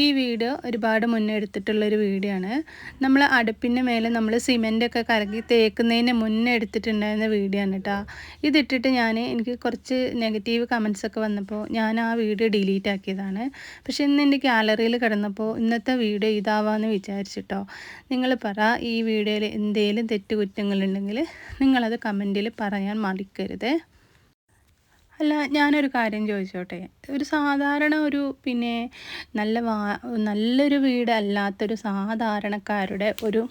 ഈ വീഡിയോ ഒരുപാട് മുന്നേ എടുത്തിട്ടുള്ളൊരു വീഡിയോ ആണ് നമ്മൾ അടുപ്പിന് മേലെ നമ്മൾ സിമെന്റൊക്കെ കറങ്ങി തേക്കുന്നതിന് മുന്നേ എടുത്തിട്ടുണ്ടായിരുന്ന വീഡിയോ ആണ് കേട്ടോ ഇതിട്ടിട്ട് ഞാൻ എനിക്ക് കുറച്ച് നെഗറ്റീവ് കമൻസൊക്കെ വന്നപ്പോൾ ഞാൻ ആ വീഡിയോ ഡിലീറ്റ് ആക്കിയതാണ്. പക്ഷേ ഇന്ന് എന്റെ ഗാലറിയിൽ കിടന്നപ്പോൾ ഇന്നത്തെ വീഡിയോ ഇതാവാമെന്ന് വിചാരിച്ചിട്ടോ. നിങ്ങൾ പറ ഈ വീഡിയോയിൽ എന്തെങ്കിലും തെറ്റുകുറ്റങ്ങളുണ്ടെങ്കിൽ നിങ്ങളത് കമന്റിൽ പറയാൻ മടിക്കരുത്. അല്ല ഞാനൊരു കാര്യം ചോദിച്ചോട്ടെ. ഒരു സാധാരണ ഒരു പിന്നെ നല്ല വാ നല്ലൊരു വീടല്ലാത്തൊരു സാധാരണക്കാരുടെ ഒരു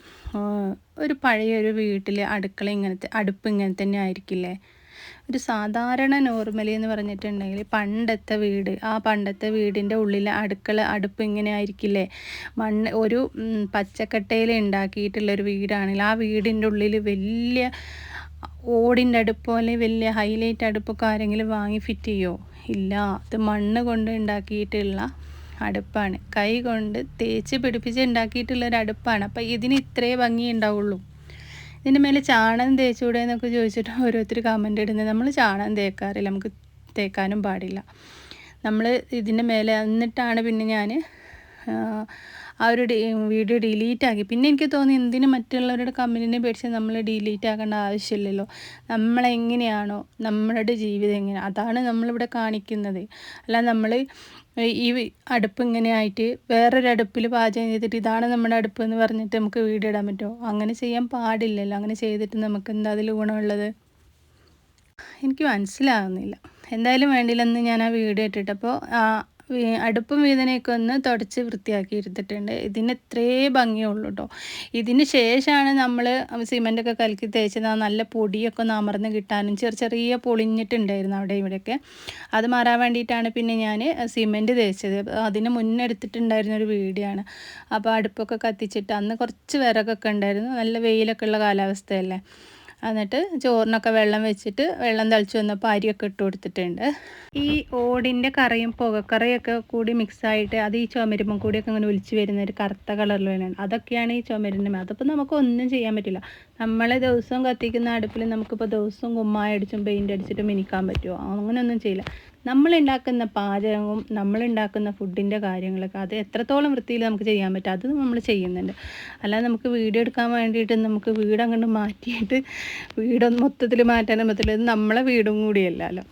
ഒരു പഴയൊരു വീട്ടിൽ അടുക്കള ഇങ്ങനത്തെ അടുപ്പ് ഇങ്ങനെ തന്നെ ആയിരിക്കില്ലേ? ഒരു സാധാരണ നോർമലി എന്ന് പറഞ്ഞിട്ടുണ്ടെങ്കിൽ പണ്ടത്തെ വീട് ആ പണ്ടത്തെ വീടിന്റെ ഉള്ളിലെ അടുക്കള അടുപ്പ് ഇങ്ങനെ ആയിരിക്കില്ലേ? മണ്ണ് ഒരു പച്ചക്കട്ടയിൽ ഉണ്ടാക്കിയിട്ടുള്ളൊരു വീടാണെങ്കിൽ ആ വീടിന്റെ ഉള്ളിൽ വലിയ ഓടിന്റെ അടുപ്പോ അല്ലെങ്കിൽ വലിയ ഹൈലൈറ്റ് അടുപ്പൊക്കെ ആരെങ്കിലും വാങ്ങി ഫിറ്റ് ചെയ്യുമോ ഇല്ല. അത് മണ്ണ് കൊണ്ട് ഉണ്ടാക്കിയിട്ടുള്ള അടുപ്പാണ്. കൈ കൊണ്ട് തേച്ച് പിടിപ്പിച്ച് ഉണ്ടാക്കിയിട്ടുള്ള ഒരു അടുപ്പാണ്. അപ്പം ഇതിന് ഇത്രേ ഭംഗി ഉണ്ടാവുള്ളൂ. ഇതിന്റെ മേലെ ചാണകം തേച്ചുകൂടെ എന്നൊക്കെ ചോദിച്ചിട്ട് ഓരോരുത്തർ കമന്റ് ഇടുന്നത്. നമ്മൾ ചാണകം തേക്കാറില്ല. നമുക്ക് തേക്കാനും പാടില്ല. നമ്മൾ ഇതിന്റെ മേലെ എന്നിട്ടാണ് പിന്നെ ഞാൻ ആ ഒരു വീഡിയോ ഡിലീറ്റ് ആക്കി. പിന്നെ എനിക്ക് തോന്നി എന്തിനു മറ്റുള്ളവരുടെ കമ്പനീനെ പേടിച്ച് നമ്മൾ ഡിലീറ്റ് ആക്കേണ്ട ആവശ്യമില്ലല്ലോ. നമ്മളെങ്ങനെയാണോ നമ്മളുടെ ജീവിതം എങ്ങനെ അതാണ് നമ്മളിവിടെ കാണിക്കുന്നത്. അല്ല നമ്മൾ ഈ അടുപ്പ് ഇങ്ങനെ ആയിട്ട് വേറൊരു അടുപ്പിൽ പാചകം ചെയ്തിട്ട് ഇതാണ് നമ്മുടെ അടുപ്പ് എന്ന് പറഞ്ഞിട്ട് നമുക്ക് വീഡിയോ ഇടാൻ പറ്റുമോ അങ്ങനെ ചെയ്യാൻ പാടില്ലല്ലോ. അങ്ങനെ ചെയ്തിട്ട് നമുക്ക് എന്താ അതിൽ ഗുണമുള്ളത്? എനിക്ക് മനസ്സിലാകുന്നില്ല എന്തായാലും വേണ്ടിയില്ലെന്ന് ഞാൻ ആ വീഡിയോ ഇട്ടിട്ടപ്പോൾ അടുപ്പും വീതനയൊക്കെ ഒന്ന് തുടച്ച് വൃത്തിയാക്കി എടുത്തിട്ടുണ്ട്. ഇതിന് ഇത്രേ ഭംഗിയുള്ളൂ കേട്ടോ ഇതിന് ശേഷമാണ് നമ്മൾ സിമെന്റൊക്കെ കലക്കി തേച്ചത്. നല്ല പൊടിയൊക്കെ ഒന്ന് അമർന്ന് കിട്ടാനും ചെറിയ ചെറിയ പൊളിഞ്ഞിട്ടുണ്ടായിരുന്നു അവിടെ ഇവിടെയൊക്കെ. അത് മാറാൻ വേണ്ടിയിട്ടാണ് പിന്നെ ഞാൻ സിമെന്റ് തേച്ചത്. അതിന് മുന്നേ എടുത്തിട്ടുണ്ടായിരുന്ന ഒരു വീഡിയോ ആണ് അപ്പോൾ അടുപ്പൊക്കെ കത്തിച്ചിട്ട് അന്ന് കുറച്ച് വിറകൊക്കെ ഉണ്ടായിരുന്നു. നല്ല വെയിലൊക്കെ ഉള്ള കാലാവസ്ഥയല്ലേ. എന്നിട്ട് ചോറിനൊക്കെ വെള്ളം വെച്ചിട്ട് വെള്ളം തളിച്ചു വന്നപ്പോൾ അരിയൊക്കെ ഇട്ട് കൊടുത്തിട്ടുണ്ട്. ഈ ഓടിന്റെ കറിയും പുകക്കറിയൊക്കെ കൂടി മിക്സായിട്ട് അത് ഈ ചുമരുമ്പം കൂടിയൊക്കെ ഇങ്ങനെ ഒലിച്ച് വരുന്ന ഒരു കറുത്ത കളറിൽ വരുന്നുണ്ട് അതൊക്കെയാണ് ഈ ചുമരിന്റെ അതപ്പോൾ നമുക്ക് ഒന്നും ചെയ്യാൻ പറ്റില്ല. നമ്മളെ ദിവസവും കത്തിക്കുന്ന അടുപ്പിൽ നമുക്കിപ്പോൾ ദിവസവും കുമ്മായ അടിച്ചും പെയിന്റ് അടിച്ചിട്ടും മിനിക്കാൻ പറ്റുമോ അങ്ങനെയൊന്നും ചെയ്യില്ല. നമ്മളുണ്ടാക്കുന്ന പാചകവും നമ്മളുണ്ടാക്കുന്ന ഫുഡിന്റെ കാര്യങ്ങളൊക്കെ അത് എത്രത്തോളം വൃത്തിയിൽ നമുക്ക് ചെയ്യാൻ പറ്റും അത് നമ്മൾ ചെയ്യുന്നുണ്ട്. അല്ലാതെ നമുക്ക് വീഡിയോ എടുക്കാൻ വേണ്ടിയിട്ട് നമുക്ക് വീട് അങ്ങോട്ട് മാറ്റിയിട്ട് വീടൊന്ന് മൊത്തത്തിൽ മാറ്റാനും പറ്റില്ല ഇത് നമ്മളെ വീടും കൂടിയല്ലല്ലോ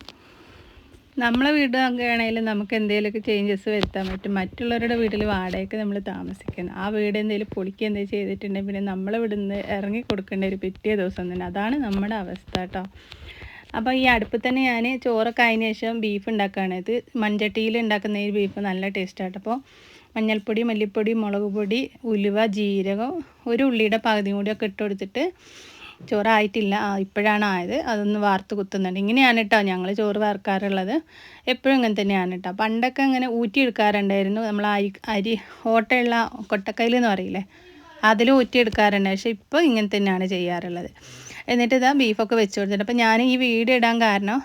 നമ്മളെ വീട് ആണെങ്കിൽ നമുക്ക് എന്തെങ്കിലുമൊക്കെ ചേഞ്ചസ് വരുത്താൻ പറ്റും. മറ്റുള്ളവരുടെ വീട്ടിൽ വാടകയ്ക്ക് നമ്മൾ താമസിക്കണം ആ വീട് എന്തെങ്കിലും പൊളിക്കുക എന്തെങ്കിലും ചെയ്തിട്ടുണ്ടെങ്കിൽ പിന്നെ നമ്മളെ വിടുന്ന് ഇറങ്ങി കൊടുക്കേണ്ട ഒരു പിറ്റേ ദിവസം തന്നെ. അതാണ് നമ്മുടെ അവസ്ഥ കേട്ടോ. അപ്പോൾ ഈ അടുപ്പ് തന്നെ ഞാൻ ചോറൊക്കെ അതിന് ശേഷം ബീഫ് ഉണ്ടാക്കുകയാണ് ഇത് മൺചട്ടിയിൽ ഉണ്ടാക്കുന്ന ഈ ബീഫ് നല്ല ടേസ്റ്റായിട്ട് അപ്പോൾ മഞ്ഞൾപ്പൊടി മല്ലിപ്പൊടി മുളക് പൊടി ഉലുവ ജീരകം ഒരു ഉള്ളിയുടെ പകുതിയും ഒക്കെ ഇട്ട് കൊടുത്തിട്ട് ചോറായിട്ടില്ല. ഇപ്പോഴാണ് ആയത്. അതൊന്ന് വാർത്ത് കുത്തുന്നുണ്ട്. ഇങ്ങനെയാണ് കേട്ടോ ഞങ്ങൾ ചോറ് വാർക്കാറുള്ളത് എപ്പോഴും ഇങ്ങനെ തന്നെയാണ് കേട്ടോ പണ്ടൊക്കെ അങ്ങനെ ഊറ്റിയെടുക്കാറുണ്ടായിരുന്നു നമ്മൾ അരി അരി ഓട്ടയുള്ള കൊട്ടക്കയിൽ എന്ന് പറയില്ലേ? അതിൽ ഊറ്റിയെടുക്കാറുണ്ട് പക്ഷേ ഇപ്പോൾ ഇങ്ങനെ തന്നെയാണ് ചെയ്യാറുള്ളത്. എന്നിട്ട് ഇതാ ബീഫൊക്കെ വെച്ച് കൊടുത്തിട്ട്. അപ്പോൾ ഞാൻ ഈ വീഡിയോ ഇടാൻ കാരണം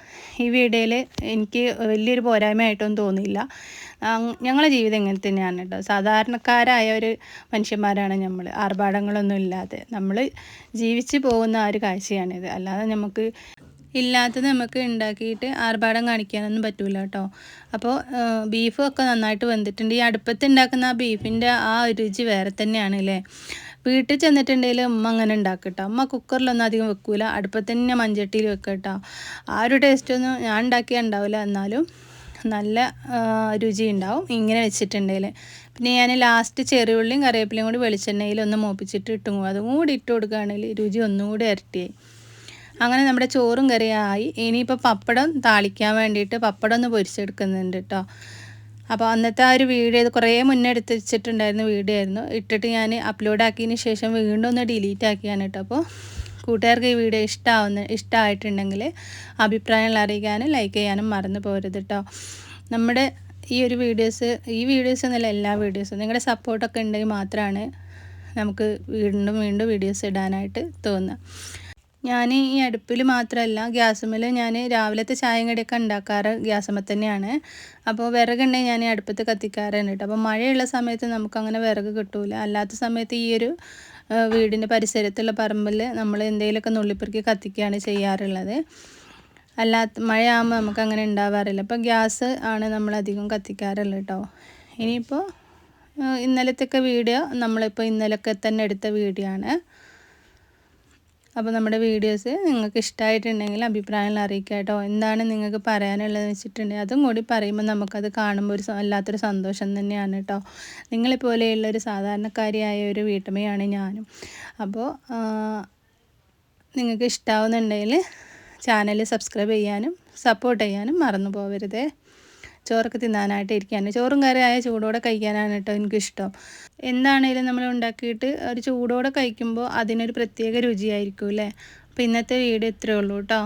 ഈ വീഡിയോയിൽ എനിക്ക് വലിയൊരു പോരായ്മയായിട്ടൊന്നും തോന്നിയില്ല. ഞങ്ങളെ ജീവിതം ഇങ്ങനെ തന്നെയാണ് കേട്ടോ. സാധാരണക്കാരായ ഒരു മനുഷ്യന്മാരാണ് നമ്മൾ ആർഭാടങ്ങളൊന്നും ഇല്ലാതെ. നമ്മൾ ജീവിച്ച് പോകുന്ന ആ ഒരു കാഴ്ചയാണിത്. അല്ലാതെ നമുക്ക് ഇല്ലാത്തത് നമുക്ക് ഉണ്ടാക്കിയിട്ട് ആർഭാടം കാണിക്കാനൊന്നും പറ്റൂല കേട്ടോ. അപ്പോൾ ബീഫൊക്കെ നന്നായിട്ട് വെന്തിട്ടുണ്ട്. ഈ അടുപ്പത്ത് ഉണ്ടാക്കുന്ന ആ ബീഫിന്റെ ആ രുചി വേറെ തന്നെയാണ് അല്ലേ വീട്ടിൽ ചെന്നിട്ടുണ്ടെങ്കിൽ ഉമ്മ അങ്ങനെ ഉണ്ടാക്കും കേട്ടോ അമ്മ കുക്കറിലൊന്നും അധികം വെക്കൂല. അടുപ്പത്ത് തന്നെ മഞ്ചട്ടിയിൽ വെക്കുക കേട്ടോ ആ ഒരു ടേസ്റ്റൊന്നും ഞാൻ ഉണ്ടാക്കിയാൽ ഉണ്ടാവില്ല. എന്നാലും നല്ല രുചി ഉണ്ടാവും ഇങ്ങനെ വെച്ചിട്ടുണ്ടെങ്കിൽ പിന്നെ ഞാൻ ലാസ്റ്റ് ചെറിയുള്ളിയും കറിവേപ്പിലയും കൂടി വെളിച്ചെണ്ണയിൽ ഒന്ന് മോപ്പിച്ചിട്ട് ഇട്ടും അതും കൂടി ഇട്ട് കൊടുക്കുകയാണെങ്കിൽ രുചി ഒന്നും കൂടി ഇരട്ടിയായി. അങ്ങനെ നമ്മുടെ ചോറും കറിയായി ഇനിയിപ്പോൾ പപ്പടം താളിക്കാൻ വേണ്ടിയിട്ട് പപ്പടം ഒന്ന് പൊരിച്ചെടുക്കുന്നുണ്ട് കേട്ടോ അപ്പോൾ അന്നത്തെ ആ ഒരു വീഡിയോ കുറേ മുന്നേ എടുത്ത് വെച്ചിട്ടുണ്ടായിരുന്ന വീഡിയോ ആയിരുന്നു. ഇട്ടിട്ട് ഞാൻ അപ്ലോഡ് ആക്കിയതിന് ശേഷം വീണ്ടും ഒന്ന് ഡിലീറ്റ് ആക്കിയാണ് കേട്ടോ. അപ്പോൾ കൂട്ടുകാർക്ക് ഈ വീഡിയോ ഇഷ്ടമാവുന്ന ഇഷ്ടമായിട്ടുണ്ടെങ്കിൽ അഭിപ്രായങ്ങൾ അറിയിക്കാനും ലൈക്ക് ചെയ്യാനും മറന്നു പോരുത് കേട്ടോ. നമ്മുടെ ഈ ഒരു വീഡിയോസ് ഈ വീഡിയോസ് എന്നല്ല എല്ലാ വീഡിയോസും നിങ്ങളുടെ സപ്പോർട്ടൊക്കെ ഉണ്ടെങ്കിൽ മാത്രമാണ് നമുക്ക് വീണ്ടും വീണ്ടും വീഡിയോസ് ഇടാനായിട്ട് തോന്നുക. ഞാൻ ഈ അടുപ്പിൽ മാത്രമല്ല ഗ്യാസുമ്മൽ ഞാൻ രാവിലത്തെ ചായയും കടിയൊക്കെ ഉണ്ടാക്കാറ് ഗ്യാസുമ്മ തന്നെയാണ് അപ്പോൾ വിറകുണ്ടെങ്കിൽ ഞാൻ അടുപ്പത്ത് കത്തിക്കാറുണ്ട് കേട്ടോ. അപ്പോൾ മഴയുള്ള സമയത്ത് നമുക്കങ്ങനെ വിറക് കിട്ടൂല. അല്ലാത്ത സമയത്ത് ഈ ഒരു വീടിന്റെ പരിസരത്തുള്ള പറമ്പിൽ നമ്മൾ എന്തെങ്കിലുമൊക്കെ നുള്ളിപ്പെറുക്കി കത്തിക്കുകയാണ് ചെയ്യാറുള്ളത്. അല്ലാത്ത മഴയാകുമ്പോൾ നമുക്ക് അങ്ങനെ ഉണ്ടാവാറില്ല അപ്പോൾ ഗ്യാസ് ആണ് നമ്മൾ അധികം കത്തിക്കാറുള്ളത് കേട്ടോ. ഇനിയിപ്പോൾ ഇന്നലത്തെയൊക്കെ വീഡിയോ നമ്മളിപ്പോൾ ഇന്നലൊക്കെ തന്നെ എടുത്ത വീഡിയോ ആണ്. അപ്പോൾ നമ്മുടെ വീഡിയോസ് നിങ്ങൾക്ക് ഇഷ്ടമായിട്ടുണ്ടെങ്കിൽ അഭിപ്രായങ്ങൾ അറിയിക്കുക കേട്ടോ. എന്താണ് നിങ്ങൾക്ക് പറയാനുള്ളതെന്ന് വെച്ചിട്ടുണ്ടെങ്കിൽ അതും കൂടി പറയുമ്പോൾ നമുക്കത് കാണുമ്പോൾ ഒരു വല്ലാത്തൊരു സന്തോഷം തന്നെയാണ് കേട്ടോ. നിങ്ങളെപ്പോലെയുള്ള ഒരു സാധാരണക്കാരിയായ ഒരു വീട്ടമ്മയാണ് ഞാനും. അപ്പോൾ നിങ്ങൾക്ക് ഇഷ്ടാവുന്നുണ്ടെങ്കിൽ ചാനൽ സബ്സ്ക്രൈബ് ചെയ്യാനും സപ്പോർട്ട് ചെയ്യാനും മറന്നു പോകരുതേ ചോറൊക്കെ തിന്നാനായിട്ട് ഇരിക്കാനും ചോറും കറിയായ ചൂടോടെ കഴിക്കാനാണ് കേട്ടോ എനിക്കിഷ്ടം. എന്താണേലും നമ്മൾ ഉണ്ടാക്കിയിട്ട് ഒരു ചൂടോടെ കഴിക്കുമ്പോൾ അതിനൊരു പ്രത്യേക രുചിയായിരിക്കും അല്ലേ? അപ്പോൾ ഇന്നത്തെ വീഡിയോ ഇത്രയേ ഉള്ളൂ കേട്ടോ.